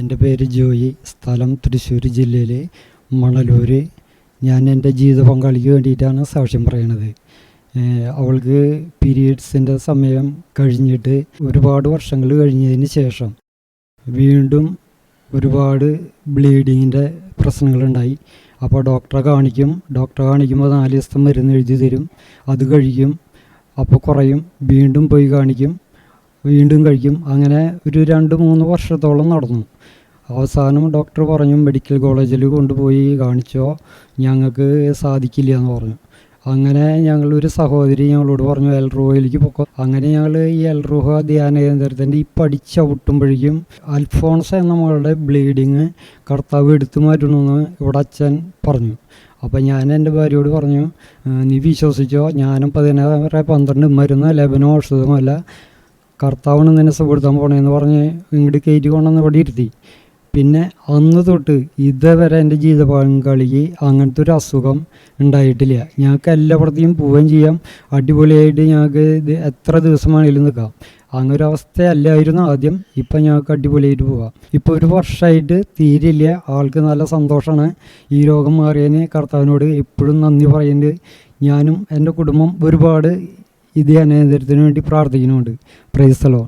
എന്റെ പേര് ജോയി. സ്ഥലം തൃശ്ശൂർ ജില്ലയിലെ മണലൂർ ഞാൻ എന്റെ ജീവിത പങ്കാളിക്ക് വേണ്ടിയിട്ടാണ് സാക്ഷ്യം പറയണത്. അവൾക്ക് പീരീഡ്സിന്റെ സമയം കഴിഞ്ഞിട്ട് ഒരുപാട് വർഷങ്ങൾ കഴിഞ്ഞതിന് ശേഷം വീണ്ടും ഒരുപാട് ബ്ലീഡിങ്ങിന്റെ പ്രശ്നങ്ങളുണ്ടായി. അപ്പോൾ ഡോക്ടറെ കാണിക്കും. ഡോക്ടറെ കാണിക്കുമ്പോൾ നാല് ദിവസത്തെ മരുന്ന് എഴുതി തരും. അത് കഴിക്കും. അപ്പോൾ കുറയും. വീണ്ടും പോയി കാണിക്കും. വീണ്ടും കഴിക്കും. അങ്ങനെ ഒരു രണ്ട് മൂന്ന് വർഷത്തോളം നടന്നു. അവസാനം ഡോക്ടർ പറഞ്ഞു മെഡിക്കൽ കോളേജിൽ കൊണ്ടുപോയി കാണിച്ചോ. ഞങ്ങൾക്ക് സാധിക്കില്ല എന്ന് പറഞ്ഞു. അങ്ങനെ ഞങ്ങളൊരു സഹോദരി ഞങ്ങളോട് പറഞ്ഞു എൽറോയിലേക്ക് പൊക്കോ. അങ്ങനെ ഞങ്ങൾ ഈ എൽറുഹ ധ്യാന കേന്ദ്രത്തിന്റെ ഈ പഠിച്ചവിട്ടുമ്പോഴേക്കും അൽഫോൺസ് എന്ന മകളുടെ ബ്ലീഡിങ് കർത്താവ് എടുത്തു മാറ്റണമെന്ന് ഇവിടെ അച്ഛൻ പറഞ്ഞു. അപ്പോൾ ഞാൻ എന്റെ ഭാര്യയോട് പറഞ്ഞു നീ വിശ്വസിച്ചോ? ഞാനും പതിനാറ് പന്ത്രണ്ട് മരുന്ന് ലെബനോ ഔഷധമല്ല കർത്താവിന് നിന്നെ സുഖപ്പെടുത്താൻ പോണേന്ന് പറഞ്ഞ് ഇങ്ങോട്ട് കയറ്റി കൊണ്ടുവന്ന് ഇവിടെ ഇരുത്തി. പിന്നെ അന്ന് തൊട്ട് ഇതുവരെ എന്റെ ജീവിത പങ്കാളിക്ക് അങ്ങനത്തെ ഒരു അസുഖം ഉണ്ടായിട്ടില്ല. ഞങ്ങൾക്ക് എല്ലായിടത്തേക്കും പോവുകയും ചെയ്യാം. അടിപൊളിയായിട്ട് ഞങ്ങൾക്ക് ഇത് എത്ര ദിവസമാണെങ്കിലും നിൽക്കാം. അങ്ങനെ ഒരു അവസ്ഥയല്ലായിരുന്നു ആദ്യം. ഇപ്പം ഞങ്ങൾക്ക് അടിപൊളിയായിട്ട് പോവാം. ഇപ്പോൾ ഒരു വർഷമായിട്ട് തീരില്ല ആൾക്ക് നല്ല സന്തോഷമാണ്. ഈ രോഗം മാറിയതിന് കർത്താവിനോട് എപ്പോഴും നന്ദി പറയുന്നുണ്ട് ഞാനും എന്റെ കുടുംബം ഒരുപാട് ഇത് ധ്യാനേന്ദ്രത്തിന് വേണ്ടി പ്രാർത്ഥിക്കുന്നുണ്ട് പ്രൈസ്തലോ